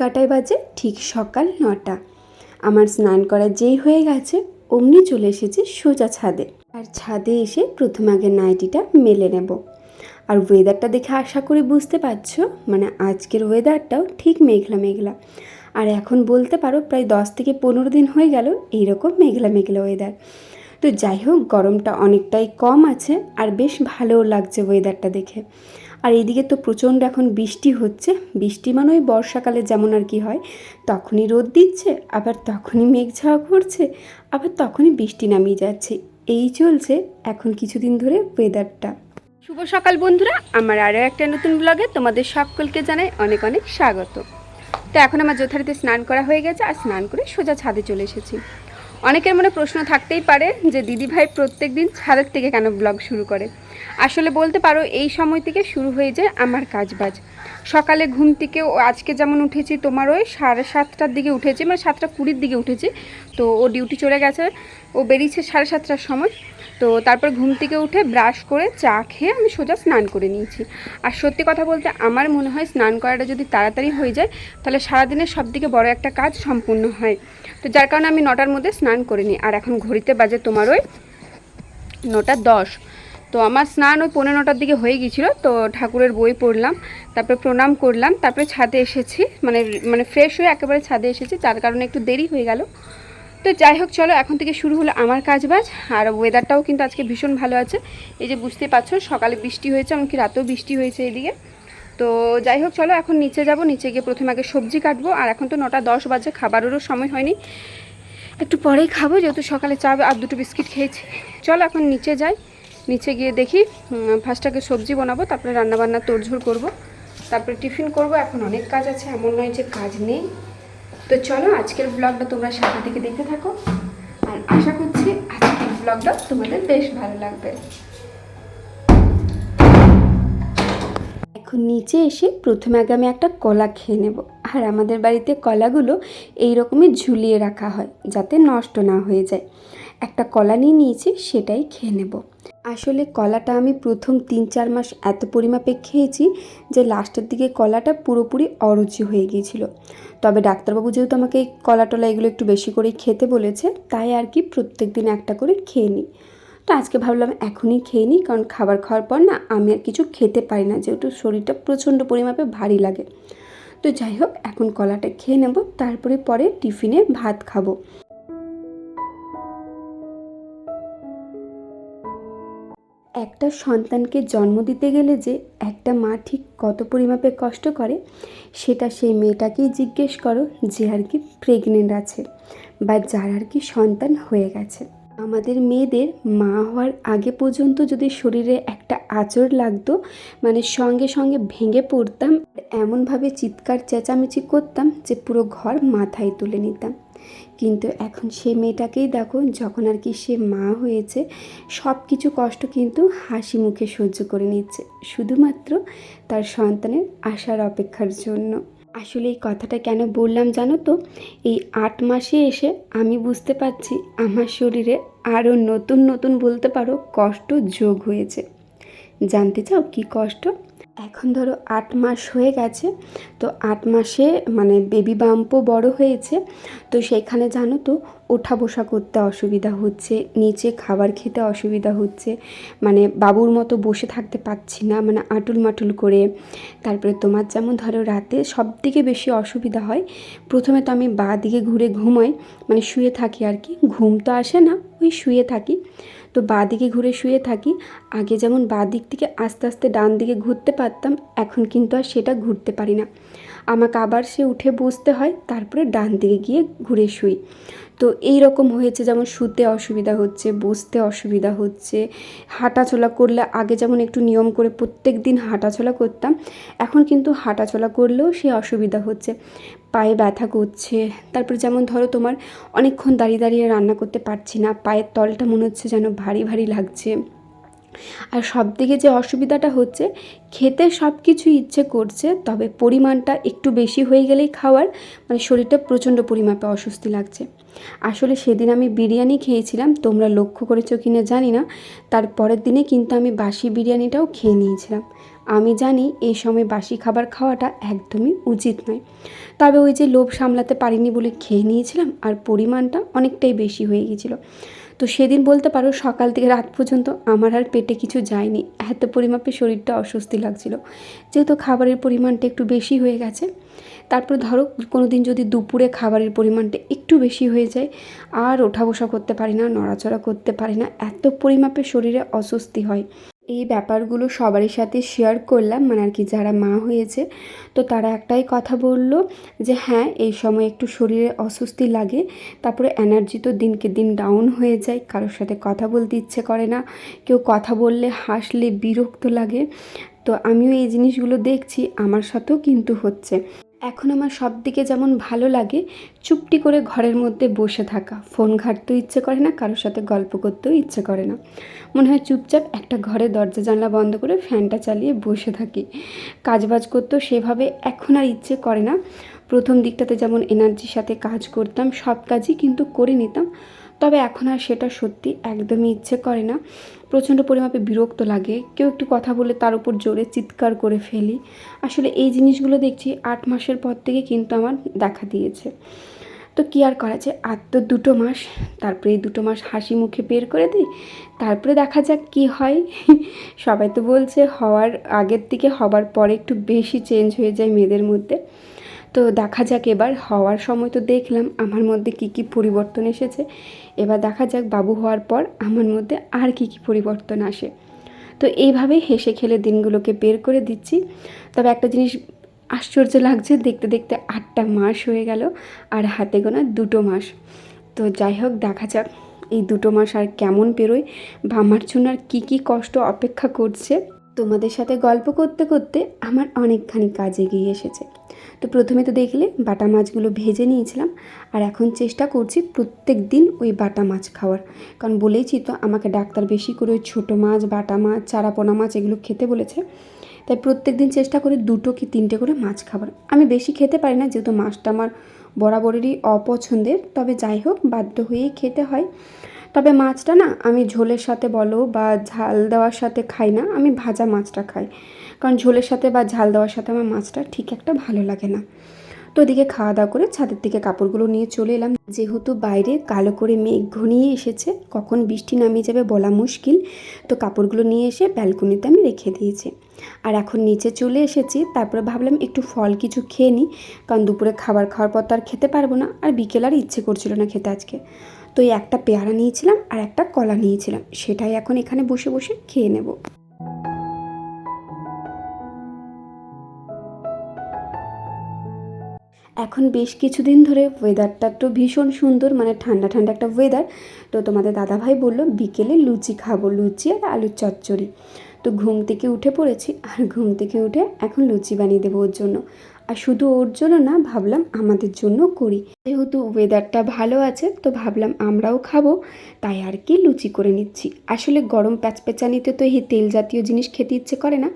কাটায় বাজে, ঠিক সকাল নটা। আমার স্নান করা যেই হয়ে গেছে, অমনি চলে এসেছে সোজা ছাদে। আর ছাদে এসে প্রথম আগে নাইটিটা মেলে নেব। আর ওয়েদারটা দেখে আশা করি বুঝতে পারছ মানে আজকের ওয়েদারটাও ঠিক মেঘলা মেঘলা। আর এখন বলতে পারো, প্রায় দশ থেকে পনেরো দিন হয়ে গেল এইরকম মেঘলা মেঘলা ওয়েদার তো যাই হোক, গরমটা অনেকটাই কম আছে আর বেশ ভালোও লাগছে ওয়েদারটা দেখে। আর এইদিকে তো প্রচণ্ড এখন বৃষ্টি হচ্ছে। বৃষ্টি মানে ওই বর্ষাকালে যেমন আর কি হয়, তখনই রোদ দিচ্ছে, আবার তখনই মেঘ ছাওয়া করছে, আবার তখনই বৃষ্টি নামিয়ে যাচ্ছে। এই চলছে এখন কিছুদিন ধরে ওয়েদারটা শুভ সকাল বন্ধুরা, আমার আরও একটা নতুন ব্লগে তোমাদের সকলকে জানাই অনেক অনেক স্বাগত। তো এখন আমার যথারীতি স্নান করা হয়ে গেছে, আর স্নান করে সোজা ছাদে চলে এসেছি। অনেকের মনে প্রশ্ন থাকতেই পারে যে দিদি ভাই প্রত্যেক দিন ছাদের থেকে কেন ব্লগ শুরু করে? আসলে বলতে পারো, এই সময় থেকে শুরু হয়ে যায় আমার কাজবাজ। সকালে ঘুম থেকে ও আজকে যেমন উঠেছি, তোমার ওই সাড়ে সাতটার দিকে উঠেছি মানে সাতটা কুড়ির দিকে উঠেছি, তো ও ডিউটি চলে গেছে, ও বেরিয়েছে সাড়ে সাতটার সময়। তো তারপর ঘুম থেকে উঠে ব্রাশ করে চা খেয়ে আমি সোজা স্নান করে নিয়েছি। আর সত্যি কথা বলতে আমার মনে হয় স্নান করাটা যদি তাড়াতাড়ি হয়ে যায়, তাহলে সারাদিনের সব থেকে বড় একটা কাজ সম্পূর্ণ হয়। তো যার কারণে আমি নটার মধ্যে স্নান করে নিই। আর এখন ঘড়িতে বাজে তোমার ওই নটা দশ। তো আমার স্নান ওই পনেরো নটার দিকে হয়ে গিয়েছিল। তো ঠাকুরের বই পড়লাম, তারপরে প্রণাম করলাম, তারপরে ছাদে এসেছি। মানে মানে ফ্রেশ হয়ে একেবারে ছাদে এসেছি, যার কারণে একটু দেরি হয়ে গেল। তো যাই হোক, চলো, এখন থেকে শুরু হলো আমার কাজ বাজ আর ওয়েদারটাও কিন্তু আজকে ভীষণ ভালো আছে। এই যে বুঝতে পারছ, সকালে বৃষ্টি হয়েছে, এমনকি রাতেও বৃষ্টি হয়েছে এদিকে। তো যাই হোক, চলো, এখন নিচে যাব। নিচে গিয়ে প্রথমে আগে সবজি কাটবো। আর এখন তো নটা দশ বাজে, খাবারেরও সময় হয়নি। একটু পরেই খাব, যেহেতু সকালে চা আর দুটো বিস্কিট খেয়েছি। চলো, এখন নিচে যাই। নিচে গিয়ে দেখি ফার্স্ট আগে সবজি বানাবো, তারপরে রান্নাবান্না তোড়ঝোড় করব। তারপরে টিফিন করব। এখন অনেক কাজ আছে, এমন নয় যে কাজ নেই। তো চলো আজকের ব্লগটা তোমরা সাথে থেকে দেখতে থাকো। আর আশা করছি আজকের ব্লগটা তোমাদের বেশ ভালো লাগবে। এখন নিচে এসে প্রথমে আগে আমি একটা কলা খেয়ে নেব। আর আমাদের বাড়িতে কলাগুলো এই রকমই ঝুলিয়ে রাখা হয় যাতে নষ্ট না হয়ে যায়। একটা কলা নিয়ে নিয়েছি, সেটাই খেয়ে নেব। আসলে কলাটা আমি প্রথম তিন চার মাস এত পরিমাপে খেয়েছি যে লাস্টের দিকে কলাটা পুরোপুরি অরুচি হয়ে গিয়েছিল। তবে ডাক্তারবাবু যেহেতু আমাকে এই কলা টলা এগুলো একটু বেশি করে খেতে বলেছে তাই আর কি প্রত্যেক দিন একটা করে খেয়ে নিই। তো আজকে ভাবলাম এখনই খেয়ে নিই, কারণ খাবার খাওয়ার পর না আমি আর কিছু খেতে পারি না, যেহেতু শরীরটা প্রচণ্ড পরিমাপে ভারী লাগে। তো যাই হোক, এখন কলাটা খেয়ে নেব, তারপরে পরে টিফিনে ভাত খাব। একটা সন্তানকে জন্ম দিতে গেলে যে একটা মা ঠিক কত পরিমাপে কষ্ট করে, সেটা সেই মেয়েটাকেই জিজ্ঞেস করো যে আর কি প্রেগনেন্ট আছে বা যার আর কি সন্তান হয়ে গেছে। আমাদের মেয়েদের মা হওয়ার আগে পর্যন্ত যদি শরীরে একটা আঁচড় লাগতো মানে সঙ্গে সঙ্গে ভেঙে পড়তাম, এমনভাবে চিৎকার চেঁচামেচি করতাম যে পুরো ঘর মাথায় তুলে নিতাম। কিন্তু এখন সে মেয়েটাকেই দেখো, যখন আর কি সে মা হয়েছে সব কিছু কষ্ট কিন্তু হাসি মুখে সহ্য করে নিচ্ছে, শুধুমাত্র তার সন্তানের আশার অপেক্ষার জন্য। আসলে এই কথাটা কেন বললাম জানো তো? এই আট মাসে এসে আমি বুঝতে পারছি আমার শরীরে আরও নতুন নতুন বলতে পারো কষ্ট যোগ হয়েছে। জানতে চাও কি কষ্ট? এখন ধরো আট মাস হয়ে গেছে, তো আট মাসে মানে বেবি বাম্পও বড় হয়েছে, তো সেখানে জানো তো ওঠা বসা করতে অসুবিধা হচ্ছে, নিচে খাবার খেতে অসুবিধা হচ্ছে মানে বাবুর মতো বসে থাকতে পারছি না মানে আটুল মাটুল করে। তারপরে তোমার যেমন ধরো রাতে সব থেকে বেশি অসুবিধা হয়, প্রথমে তো আমি বা দিকে ঘুরে ঘুমাই মানে শুয়ে থাকি আর কি, ঘুম তো আসে না, ওই শুয়ে থাকি। তো বাঁ দিকে ঘুরে শুয়ে থাকি। আগে যেমন বাঁ দিক থেকে আস্তে আস্তে ডান দিকে ঘুরতে পারতাম, এখন কিন্তু আর সেটা ঘুরতে পারি না। আমাকে আবার সে উঠে বসতে হয়, তারপরে ডান দিকে গিয়ে ঘুরে শুই। তো এই রকম হয়েছে যেমন শুতে অসুবিধা হচ্ছে, বসতে অসুবিধা হচ্ছে। হাঁটাচলা করলে আগে যেমন একটু নিয়ম করে প্রত্যেক দিন হাঁটাচলা করতাম, এখন কিন্তু হাঁটাচলা করলেও সে অসুবিধা হচ্ছে। পায়ে ব্যথা করছে। তারপর যেমন ধরো তোমার অনেকক্ষণ দাঁড়িয়ে দাঁড়িয়ে রান্না করতে পারছি না, পায়ের তলটা মনে হচ্ছে যেন ভারী ভারী লাগছে। আর সব দিকে যে অসুবিধাটা হচ্ছে, খেতে সব কিছু ইচ্ছে করছে, তবে পরিমাণটা একটু বেশি হয়ে গেলেই খাওয়ার মানে শরীরটা প্রচণ্ড পরিমাপে অস্বস্তি লাগছে। আসলে সেদিন আমি বিরিয়ানি খেয়েছিলাম, তোমরা লক্ষ্য করেছ কি না জানি না, তার পরের দিনে কিন্তু আমি বাসি বিরিয়ানিটাও খেয়ে নিয়েছিলাম। আমি জানি এই সময় বাসি খাবার খাওয়াটা একদমই উচিত নয়। তবে ওই যে লোভ সামলাতে পারিনি বলে খেয়ে নিয়েছিলাম আর পরিমাণটা অনেকটাই বেশি হয়ে গিয়েছিল। তো সেদিন বলতে পারো সকাল থেকে রাত পর্যন্ত আমার আর পেটে কিছু যায়নি। এত পরিমাপে শরীরটা অস্বস্তি লাগছিল। যেহেতু খাবারের পরিমাণটা একটু বেশি হয়ে গেছে, তারপর ধরো কোনো দিন যদি দুপুরে খাবারের পরিমাণটা একটু বেশি হয়ে যায়, আর ওঠা বসা করতে পারি না, নড়াচড়া করতে পারি না, এত পরিমাপে শরীরে অস্বস্তি হয়। এই ব্যাপারগুলো সবারই সাথে শেয়ার করলাম। মানে আর কি যারা মা হয়েছে, তো তারা একটাই কথা বলল যে হ্যাঁ এই সময় একটু শরীরে অস্বস্তি লাগে, তারপরে এনার্জি তো দিনকে দিন ডাউন হয়ে যায়, কারোর সাথে কথা বলতে ইচ্ছে করে না, কেউ কথা বললে হাসলে বিরক্ত লাগে। তো আমিও এই জিনিসগুলো দেখছি, আমার সাথেও কিন্তু হচ্ছে। এখন আমার সব দিকে যেমন ভালো লাগে, চুপটি করে ঘরের মধ্যে বসে থাকা। ফোন ঘাটতেও ইচ্ছে করে না, কারোর সাথে গল্প করতেও ইচ্ছে করে না। মনে হয় চুপচাপ একটা ঘরে দরজা জানলা বন্ধ করে ফ্যানটা চালিয়ে বসে থাকি। কাজবাজ করতেও সেভাবে এখন আর ইচ্ছে করে না। প্রথম দিকটাতে যেমন এনার্জির সাথে কাজ করতাম, সব কাজই কিন্তু করে নিতাম। তবে এখন আর সেটা সত্যি একদমই ইচ্ছে করে না। প্রচণ্ড পরিমাপে বিরক্ত লাগে। কেউ একটু কথা বলে তার উপর জোরে চিৎকার করে ফেলি। আসলে এই জিনিসগুলো দেখছি আট মাসের পর থেকে কিন্তু আমার দেখা দিয়েছে। তো কী আর করা যায়? আর তো দুটো মাস। তারপরে এই দুটো মাস হাসি মুখে বের করে দিই। তারপরে দেখা যাক কি হয়। সবাই তো বলছে, হওয়ার আগের থেকে হবার পরে একটু বেশি চেঞ্জ হয়ে যায় মেয়েদের মধ্যে। তো দেখা যাক এবার, হওয়ার সময় তো দেখলাম আমার মধ্যে কি কি পরিবর্তন এসেছে। এবার দেখা যাক বাবু হওয়ার পর আমার মধ্যে আর কি কি পরিবর্তন আসে। তো এইভাবেই হেসে খেলে দিনগুলোকে বের করে দিচ্ছি। তবে একটা জিনিস আশ্চর্য লাগছে, দেখতে দেখতে আটটা মাস হয়ে গেল আর হাতে গোনা দুটো মাস। তো যাই হোক, দেখা যাক এই দুটো মাস আর কেমন পেরোয় বা আমার জন্য আর কী কী কষ্ট অপেক্ষা করছে। তোমাদের সাথে গল্প করতে করতে আমার অনেকখানি কাজ এগিয়ে এসেছে। তো প্রথমে তো দেখলে বাটা মাছগুলো ভেজে নিয়েছিলাম, আর এখন চেষ্টা করছি প্রত্যেক দিন ওই বাটা মাছ খাওয়ার। কারণ বলেইছি তো, আমাকে ডাক্তার বেশি করে ওই ছোটো মাছ, বাটা মাছ, চারাপোনা মাছ এগুলো খেতে বলেছে। তাই প্রত্যেক দিন চেষ্টা করি দুটো কি তিনটে করে মাছ খাবার। আমি বেশি খেতে পারি না, যেহেতু মাছটা আমার বরাবরেরই অপছন্দের, তবে যাই হোক, বাধ্য হয়েই খেতে হয়। তবে মাছটা না আমি ঝোলের সাথে বলো বা ঝাল দেওয়ার সাথে খাই না, আমি ভাজা মাছটা খাই। কারণ ঝোলের সাথে বা ঝাল দেওয়ার সাথে আমার মাছটা ঠিক একটা ভালো লাগে না। তো ওদিকে খাওয়া দাওয়া করে ছাদের থেকে কাপড়গুলো নিয়ে চলে এলাম। যেহেতু বাইরে কালো করে মেঘ ঘনিয়ে এসেছে, কখন বৃষ্টি নামিয়ে যাবে বলা মুশকিল। তো কাপড়গুলো নিয়ে এসে ব্যালকনিতে আমি রেখে দিয়েছি। আর এখন নিচে চলে এসেছি, তারপরে ভাবলাম একটু ফল কিছু খেয়ে নিই কারণ দুপুরে খাবার খাওয়ার পর তো আর খেতে পারব না, আর বিকেল আর ইচ্ছে করছিল না খেতে আজকে। তো এই একটা পেয়ারা নিয়েছিলাম আর একটা কলা নিয়েছিলাম। সেটাই এখন এখানে বসে বসে খেয়ে নেব। এখন বেশ কিছুদিন ধরে ওয়েদারটা তো ভীষণ সুন্দর মানে ঠান্ডা ঠান্ডা একটা ওয়েদার তো তোমাদের দাদাভাই বলল, বিকেলে লুচি খাব, লুচি আর আলুর চচ্চড়ি। তো ঘুম থেকে উঠে পড়েছি, আর ঘুম থেকে উঠে এখন লুচি বানিয়ে দেবো ওর জন্য। আর শুধু ওর জন্য না, ভাবলাম আমাদের জন্য করি। যেহেতু ওয়েদারটা ভালো আছে, তো ভাবলাম আমরাও খাব। তাই আর কি লুচি করে নিচ্ছি। আসলে গরম প্যাচপ্যাচানিতে তো এই তেল জাতীয় জিনিস খেতে ইচ্ছে করে না।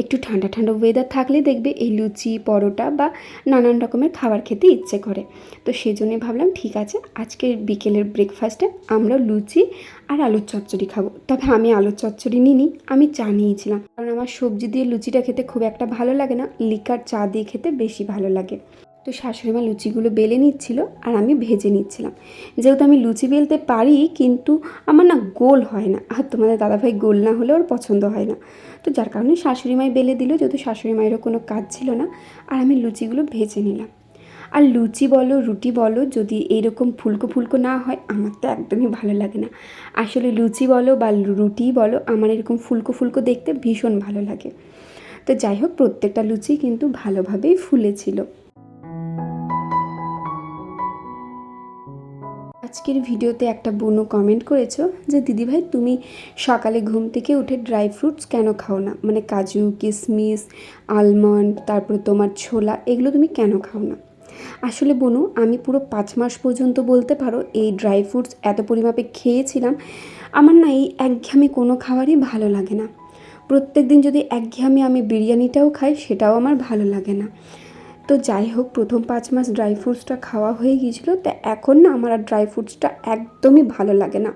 একটু ঠান্ডা ঠান্ডা ওয়েদার থাকলে দেখবে এই লুচি, পরোটা বা নানান রকমের খাবার খেতে ইচ্ছে করে। তো সেই জন্যে ভাবলাম, ঠিক আছে, আজকের বিকেলের ব্রেকফাস্টে আমরা লুচি আর আলুর চচ্চড়ি খাব। তবে আমি আলুর চচ্চড়ি নিইনি, আমি চা নিয়েছিলাম। কারণ আমার সবজি দিয়ে লুচিটা খেতে খুব একটা ভালো লাগে না, লিকার চা দিয়ে খেতে বেশি ভালো লাগে। তো শাশুড়ি মা লুচিগুলো বেলে নিচ্ছিল আর আমি ভেজে নিচ্ছিলাম। যেহেতু আমি লুচি বেলতে পারি, কিন্তু আমার না গোল হয় না। আর তোমাদের দাদাভাই গোল না হলে ওর পছন্দ হয় না। তো যার কারণে শাশুড়ি মাই বেলে দিল, যেহেতু শাশুড়ি মায়েরও কোনো কাজ ছিল না, আর আমি লুচিগুলো ভেজে নিলাম। আর লুচি বলো, রুটি বলো, যদি এইরকম ফুলকো ফুলকো না হয়, আমার তো একদমই ভালো লাগে না। আসলে লুচি বলো বা রুটি বলো, আমার এরকম ফুলকো ফুলকো দেখতে ভীষণ ভালো লাগে। তো যাই হোক, প্রত্যেকটা লুচি কিন্তু ভালোভাবেই ফুলেছিল। আজকের ভিডিওতে একটা বোনও কমেন্ট করেছ যে, দিদিভাই, তুমি সকালে ঘুম থেকে উঠে ড্রাই ফ্রুটস কেন খাও না? মানে কাজু কিশমিশ আলমন্ড তারপরে তোমার ছোলা, এগুলো তুমি কেন খাও না? আসলে বনু, আমি পুরো পাঁচ মাস পর্যন্ত বলতে পারো এই ড্রাই ফ্রুটস এত পরিমাপে খেয়েছিলাম, আমার না এই একঘেয়েমি কোনো খাবারই ভালো লাগে না। প্রত্যেক দিন যদি একঘেয়েমি আমি বিরিয়ানিটাও খাই, সেটাও আমার ভালো লাগে না। তো যাই হোক, প্রথম পাঁচ মাস ড্রাই ফ্রুটসটা খাওয়া হয়ে গিয়েছিল, তো এখন না আমার আর ড্রাই ফ্রুটসটা একদমই ভালো লাগে না।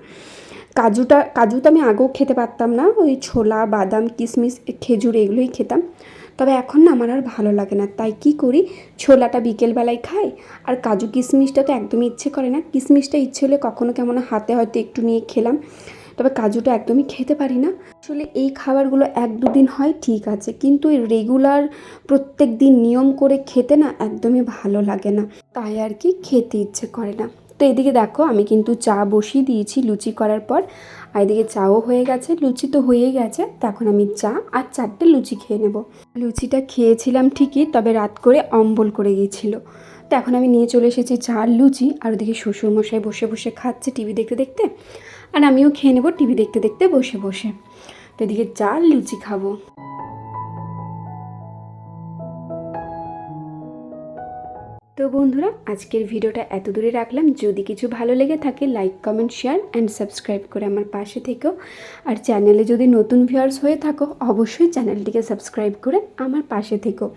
কাজুটা, কাজু তো আমি আগেও খেতে পারতাম না, ওই ছোলা, বাদাম, কিশমিশ, খেজুর এগুলোই খেতাম। তবে এখন না আমার আর ভালো লাগে না। তাই কি করি? ছোলাটা বিকেলবেলায় খাই, আর কাজু কিশমিশটা তো একদমই ইচ্ছে করে না। কিশমিশটা ইচ্ছে হলে কখনো কেমন হাতে হয়তো একটু নিয়ে খেলাম, তবে কাজুটা একদমই খেতে পারি না। আসলে এই খাবারগুলো এক দুদিন হয়, ঠিক আছে। কিন্তু এই রেগুলার প্রত্যেক দিন নিয়ম করে খেতে না একদমই ভালো লাগে না। তাই আর কি খেতে ইচ্ছে করে না। তো এদিকে দেখো, আমি কিন্তু চা বসিয়ে দিয়েছি লুচি করার পর। আর এদিকে চাও হয়ে গেছে, লুচি তো হয়েই গেছে। তখন আমি চা আর চারটে লুচি খেয়ে নেব। লুচিটা খেয়েছিলাম ঠিকই, তবে রাত করে অম্বল করে গিয়েছিল। তো এখন আমি নিয়ে চলে এসেছি চা লুচি, আর ওদিকে শ্বশুরমশাই বসে বসে খাচ্ছে টিভি দেখতে দেখতে, আর আমিও খেয়ে নেব টিভি দেখতে দেখতে বসে বসে। তো এদিকে চা লুচি খাব। তো বন্ধুরা, আজকের ভিডিওটা এত দূরে রাখলাম। যদি কিছু ভালো লেগে থাকে like comment share and subscribe করে আমার পাশে থেকেও আর চ্যানেলে যদি নতুন ভিউয়ার্স হয়ে থাকো, অবশ্যই চ্যানেলটিকে সাবস্ক্রাইব করে আমার পাশে থেকেও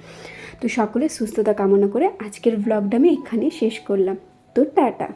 তো সকলে সুস্থতা কামনা করে আজকের ব্লগটা আমি এখানে শেষ করলাম। তো টাটা।